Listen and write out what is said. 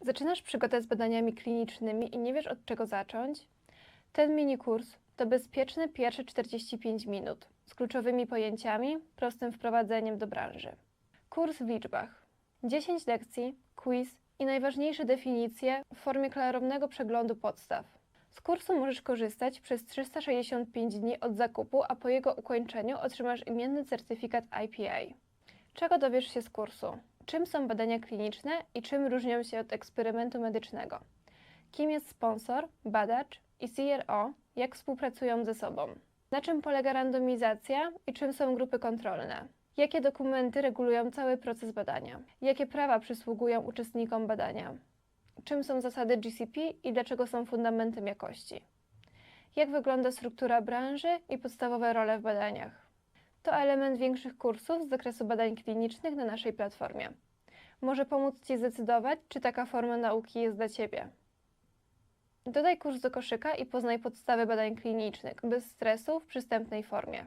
Zaczynasz przygodę z badaniami klinicznymi i nie wiesz od czego zacząć? Ten mini kurs to bezpieczne pierwsze 45 minut z kluczowymi pojęciami, prostym wprowadzeniem do branży. Kurs w liczbach. 10 lekcji, quiz i najważniejsze definicje w formie klarownego przeglądu podstaw. Z kursu możesz korzystać przez 365 dni od zakupu, a po jego ukończeniu otrzymasz imienny certyfikat IPA. Czego dowiesz się z kursu? Czym są badania kliniczne i czym różnią się od eksperymentu medycznego? Kim jest sponsor, badacz i CRO, jak współpracują ze sobą? Na czym polega randomizacja i czym są grupy kontrolne? Jakie dokumenty regulują cały proces badania? Jakie prawa przysługują uczestnikom badania? Czym są zasady GCP i dlaczego są fundamentem jakości? Jak wygląda struktura branży i podstawowe role w badaniach? To element większych kursów z zakresu badań klinicznych na naszej platformie. Może pomóc Ci zdecydować, czy taka forma nauki jest dla Ciebie. Dodaj kurs do koszyka i poznaj podstawy badań klinicznych bez stresu w przystępnej formie.